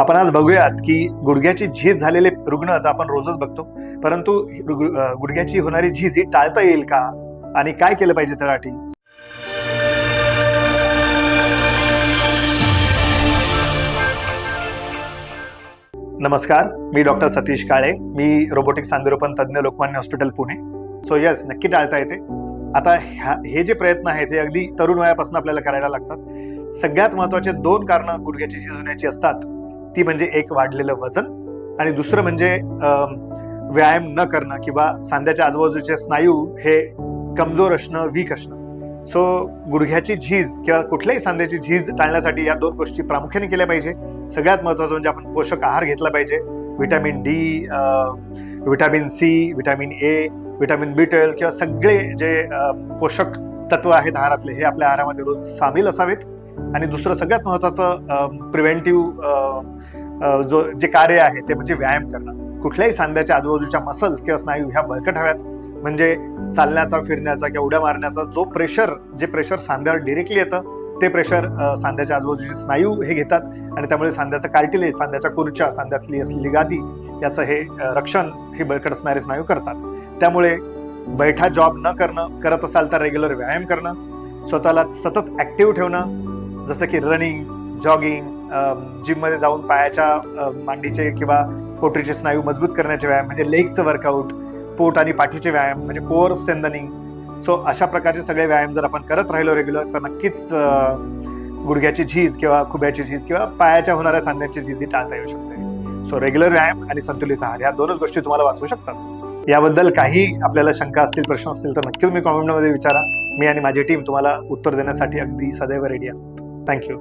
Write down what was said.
आपण आज बघूयात की गुडघ्याची झीज झालेले रुग्ण तर आपण रोजच बघतो. परंतु गुडघ्याची होणारी झीज ही टाळता येईल का? आणि काय केलं पाहिजे त्यासाठी नमस्कार मी डॉक्टर सतीश काळे. मी रोबोटिक सांधरोपण तज्ज्ञ Lokmanya hospital Pune. So yes नक्की टाळता येते. आता ह्या हे जे प्रयत्न आहेत ते अगदी तरुण वयापासून आपल्याला करायला लागतात. सगळ्यात महत्त्वाचे दोन कारणं गुडघ्याची झीज होण्याची असतात. ती म्हणजे एक वाढलेलं वजन. आणि दुसरं म्हणजे व्यायाम न करणं किंवा सांध्याच्या आजूबाजूचे स्नायू हे कमजोर असणं वीक असणं. सो गुडघ्याची झीज किंवा कुठल्याही सांध्याची झीज टाळण्यासाठी या दोन गोष्टी प्रामुख्याने केल्या पाहिजे. सगळ्यात महत्वाचं म्हणजे आपण पोषक आहार घेतला पाहिजे. Vitamin D vitamin C vitamin A vitamin B twelve किंवा सगळे जे पोषक तत्व आहेत आहारातले हे आपल्या आहारामध्ये रोज सामील असावेत. आणि दुसरं सगळ्यात महत्वाचं प्रिव्हेंटिव्ह जो जे कार्य आहे ते म्हणजे व्यायाम करणं. कुठल्याही सांध्याच्या आजूबाजूच्या मसल्स किंवा स्नायू ह्या बळकट हव्यात. म्हणजे चालण्याचा फिरण्याचा किंवा उड्या मारण्याचा जो प्रेशर जे प्रेशर सांध्यावर डिरेक्टली येतं ते प्रेशर सांध्याच्या आजूबाजूचे स्नायू हे घेतात. आणि त्यामुळे सांध्याचं कार्टिलेज सांध्याच्या खुर्च्या सांध्यातली असलेली गादी याचं हे रक्षण हे बळकट असणारे स्नायू करतात. त्यामुळे बैठा जॉब न करणं करत असाल तर रेग्युलर व्यायाम करणं स्वतःला सतत ऍक्टिव्ह ठेवणं जसं की रनिंग जॉगिंग जिममध्ये जाऊन पायाच्या मांडीचे किंवा पोटरीचे स्नायू मजबूत करण्याचे व्यायाम म्हणजे लेगचं वर्कआउट पोट आणि पाठीचे व्यायाम म्हणजे कोअर स्ट्रेंथनिंग सो अशा प्रकारचे सगळे व्यायाम जर आपण करत राहिलो रेग्युलर तर नक्कीच गुडघ्याची झीज किंवा खुब्याची झीज किंवा पायाच्या होणाऱ्या सांध्याची झीज ही टाळता येऊ शकते. सो रेग्युलर व्यायाम आणि संतुलित आहार या दोनच गोष्टी तुम्हाला वाचवू शकतात. याबद्दल काही आपल्याला शंका असतील प्रश्न असतील तर नक्की तुम्ही कॉमेंटमध्ये विचारा. मी आणि माझी टीम तुम्हाला उत्तर देण्यासाठी अगदी सदैव रेडी आहे താങ്ക്